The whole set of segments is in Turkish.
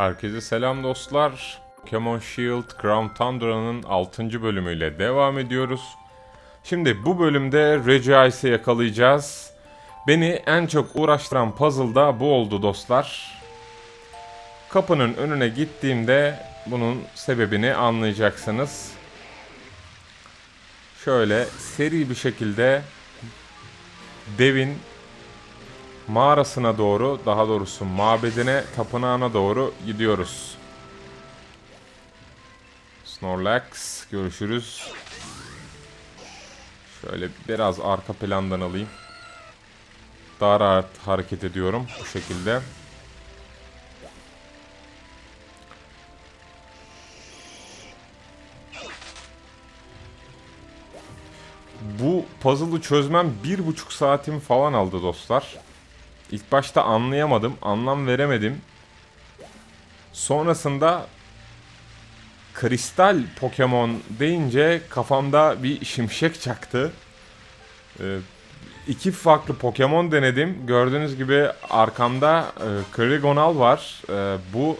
Herkese selam dostlar. Pokemon Shield Crown Tundra'nın 6. bölümüyle devam ediyoruz. Şimdi bu bölümde Regice'i yakalayacağız. Beni en çok uğraştıran puzzle da bu oldu dostlar. Kapının önüne gittiğimde bunun sebebini anlayacaksınız. Şöyle seri bir şekilde devin mağarasına doğru, daha doğrusu mabedine, tapınağına doğru gidiyoruz. Snorlax, görüşürüz. Şöyle biraz arka plandan alayım. Daha rahat hareket ediyorum bu şekilde. Bu puzzle'ı çözmem bir buçuk saatim falan aldı dostlar. İlk başta anlayamadım, anlam veremedim. Sonrasında kristal Pokemon deyince kafamda bir şimşek çaktı. Ee, iki farklı Pokemon denedim. Gördüğünüz gibi arkamda e, Krigonal var. E, bu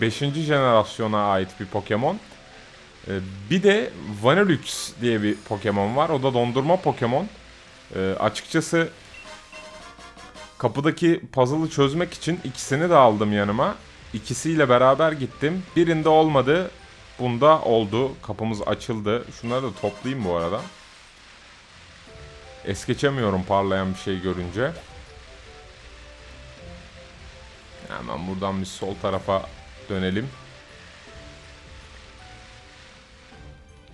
5. jenerasyona ait bir Pokemon. E, bir de Vanillux diye bir Pokemon var. O da dondurma Pokemon. E, açıkçası kapıdaki puzzle'ı çözmek için ikisini de aldım yanıma. İkisiyle beraber gittim. Birinde olmadı. Bunda oldu. Kapımız açıldı. Şunları da toplayayım bu arada. Es geçemiyorum parlayan bir şey görünce. Hemen buradan bir sol tarafa dönelim.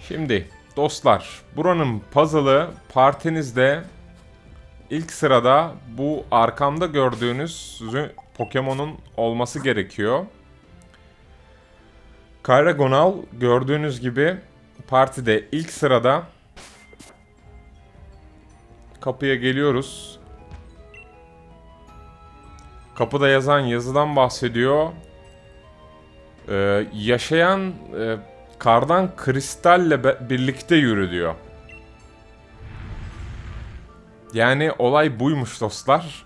Şimdi dostlar buranın puzzle'ı partinizde ilk sırada bu arkamda gördüğünüz Pokemon'un olması gerekiyor. Kyragonal gördüğünüz gibi partide ilk sırada kapıya geliyoruz. Kapıda yazan yazıdan bahsediyor. Ee, yaşayan e, kardan kristalle birlikte yürü diyor. Yani olay buymuş dostlar.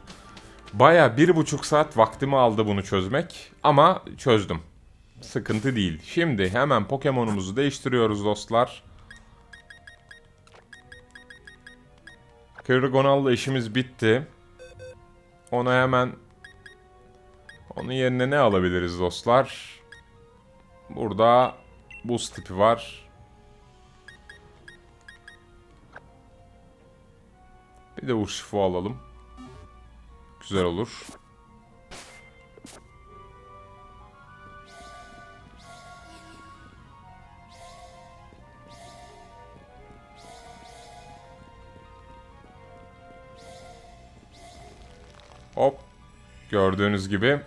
Baya bir buçuk saat vaktimi aldı bunu çözmek. Ama çözdüm. Sıkıntı değil. Şimdi hemen Pokemon'umuzu değiştiriyoruz dostlar. Kırgonal'la işimiz bitti. Ona hemen... Onun yerine ne alabiliriz dostlar? Burada buz tipi var. Bir de Urshifu alalım. Güzel olur. Hop. Gördüğünüz gibi.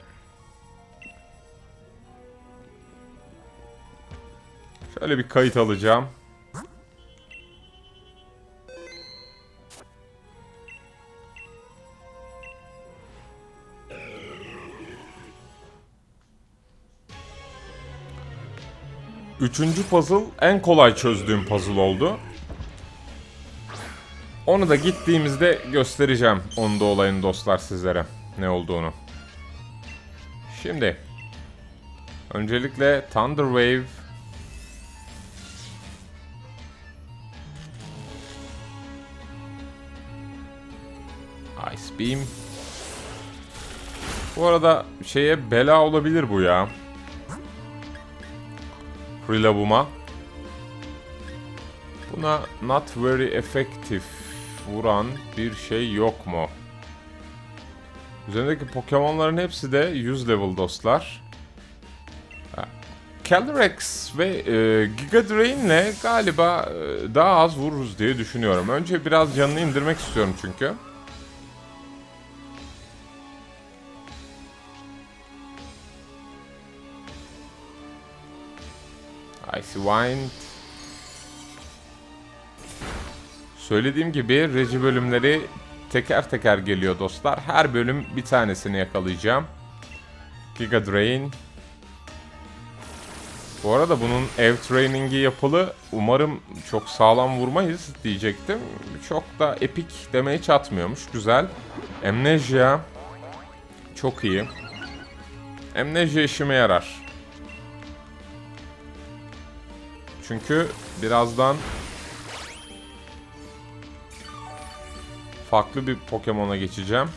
Şöyle bir kayıt alacağım. Üçüncü puzzle en kolay çözdüğüm puzzle oldu. Onu da gittiğimizde göstereceğim. Onun da olayını dostlar sizlere. Ne olduğunu. Şimdi. Öncelikle Thunder Wave. Ice Beam. Bu arada şeye bela olabilir bu ya. Rillaboom'a. Buna not very effective vuran bir şey yok mu? Üzerindeki Pokemon'ların hepsi de 100 level dostlar. Calyrex ve e, Giga Drain'le galiba e, daha az vururuz diye düşünüyorum. Önce biraz canını indirmek istiyorum çünkü. Icy Wind. Söylediğim gibi Regi bölümleri teker teker geliyor dostlar. Her bölüm bir tanesini yakalayacağım. Giga Drain. Bu arada bunun ev training'i yapılı. Umarım çok sağlam vurmayız diyecektim. Çok da epik demeye çatmıyormuş. Güzel. Amnesia. Çok iyi. Amnesia işime yarar. Çünkü birazdan farklı bir Pokemon'a geçeceğim.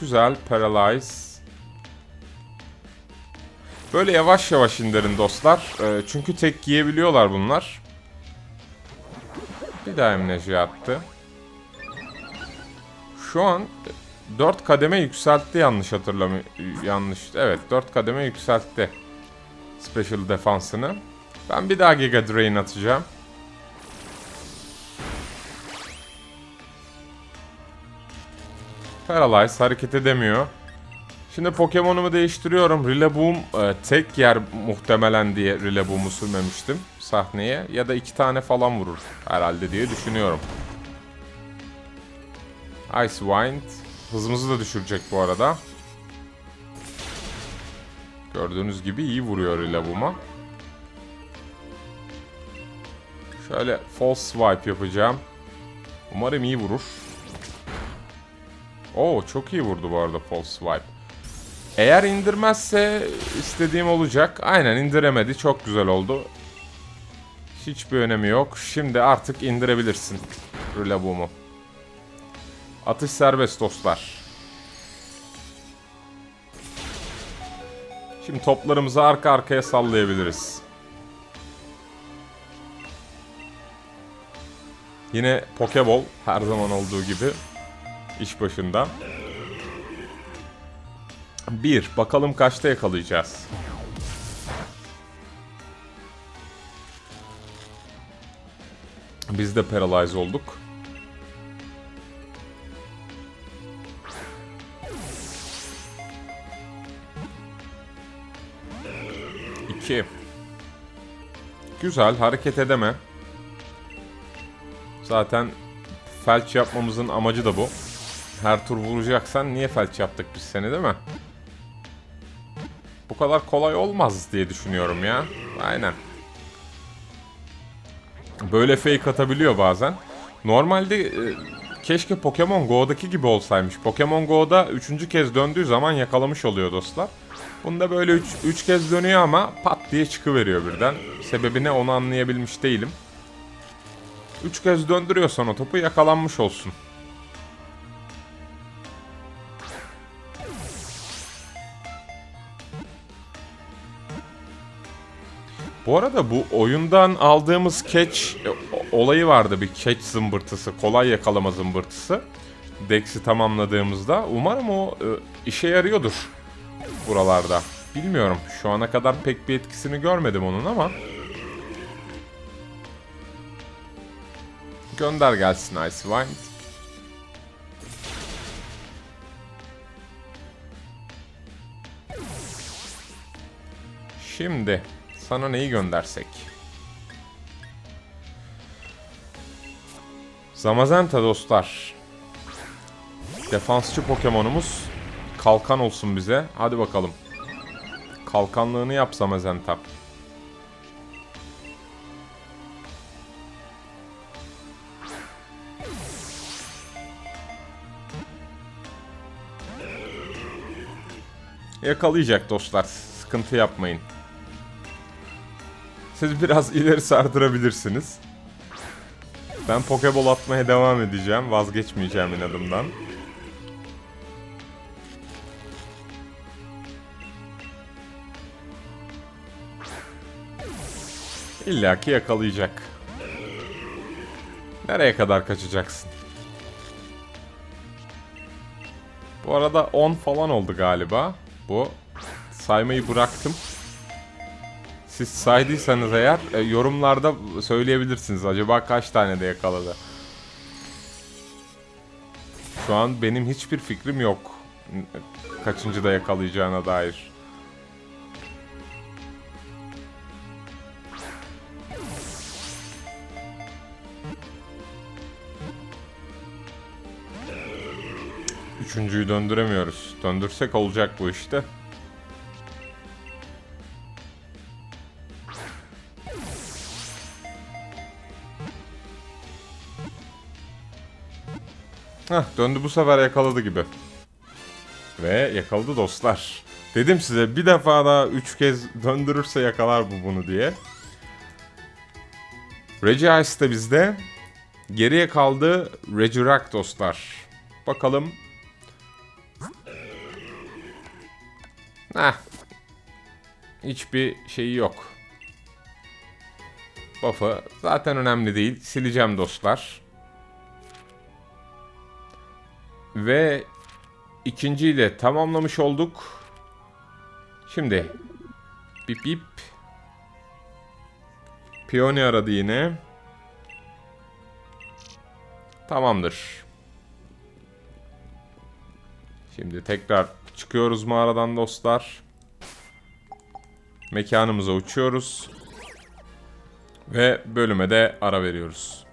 Güzel, Paralyze. Böyle yavaş yavaş indirin dostlar. Ee, çünkü tek giyebiliyorlar bunlar. Bir daha Amnesia attı. Şu an 4 kademe yükseltti yanlış hatırlamı yanlış. Evet 4 kademe yükseltti. Special defansını. Ben bir daha Giga Drain atacağım. Paralyze hareket edemiyor. Şimdi Pokemon'umu değiştiriyorum. Rillaboom e, tek yer muhtemelen diye Rillaboom'u sürmemiştim sahneye. Ya da iki tane falan vurur herhalde diye düşünüyorum. Ice Wind hızımızı da düşürecek bu arada. Gördüğünüz gibi iyi vuruyor Rillaboom'a. Şöyle false swipe yapacağım. Umarım iyi vurur. Oo çok iyi vurdu bu arada false swipe. Eğer indirmezse istediğim olacak. Aynen indiremedi. Çok güzel oldu. Hiçbir önemi yok. Şimdi artık indirebilirsin Rillaboom'u. Atış serbest dostlar. Şimdi toplarımızı arka arkaya sallayabiliriz. Yine Pokeball her zaman olduğu gibi iş başında. Bir, bakalım kaçta yakalayacağız. Biz de paralyze olduk. İki. Güzel, hareket edeme. Zaten felç yapmamızın amacı da bu. Her tur vuracaksan niye felç yaptık biz seni değil mi? Bu kadar kolay olmaz diye düşünüyorum ya. Aynen. Böyle fake atabiliyor bazen. Normalde e, keşke Pokemon Go'daki gibi olsaymış. Pokemon Go'da üçüncü kez döndüğü zaman yakalamış oluyor dostlar. Bunda böyle üç, üç kez dönüyor ama pat diye çıkıveriyor birden. Sebebi ne onu anlayabilmiş değilim. Üç kez döndürüyorsan o topu yakalanmış olsun. Bu arada bu oyundan aldığımız catch e, olayı vardı bir catch zımbırtısı, kolay yakalama zımbırtısı. Dex'i tamamladığımızda umarım o e, işe yarıyordur buralarda. Bilmiyorum. Şu ana kadar pek bir etkisini görmedim onun ama. Gönder gelsin Ice Wind. Şimdi sana neyi göndersek? Zamazenta dostlar. Defansçı Pokemon'umuz kalkan olsun bize. Hadi bakalım. Kalkanlığını yap Zamazenta. Yakalayacak dostlar. Sıkıntı yapmayın. Siz biraz ileri sardırabilirsiniz. Ben Pokeball atmaya devam edeceğim. Vazgeçmeyeceğim inadımdan. İlla ki yakalayacak. Nereye kadar kaçacaksın? Bu arada 10 falan oldu galiba. Bu saymayı bıraktım. Siz saydıysanız eğer e, yorumlarda söyleyebilirsiniz. Acaba kaç tane de yakaladı? Şu an benim hiçbir fikrim yok. Kaçıncı da yakalayacağına dair. Üçüncüyü döndüremiyoruz. Döndürsek olacak bu işte. Heh, döndü bu sefer yakaladı gibi. Ve yakaladı dostlar. Dedim size bir defa daha üç kez döndürürse yakalar bu bunu diye. Regice de bizde. Geriye kaldı Regirakdos'lar. Bakalım. Heh. Hiçbir şeyi yok. Buff'ı zaten önemli değil. Sileceğim dostlar. Ve ikinciyi de tamamlamış olduk. Şimdi bip bip Piyoni aradı yine. Tamamdır. Şimdi tekrar çıkıyoruz mağaradan dostlar. Mekanımıza uçuyoruz. Ve bölüme de ara veriyoruz.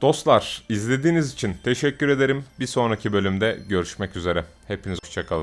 Dostlar izlediğiniz için teşekkür ederim. Bir sonraki bölümde görüşmek üzere. Hepiniz hoşçakalın.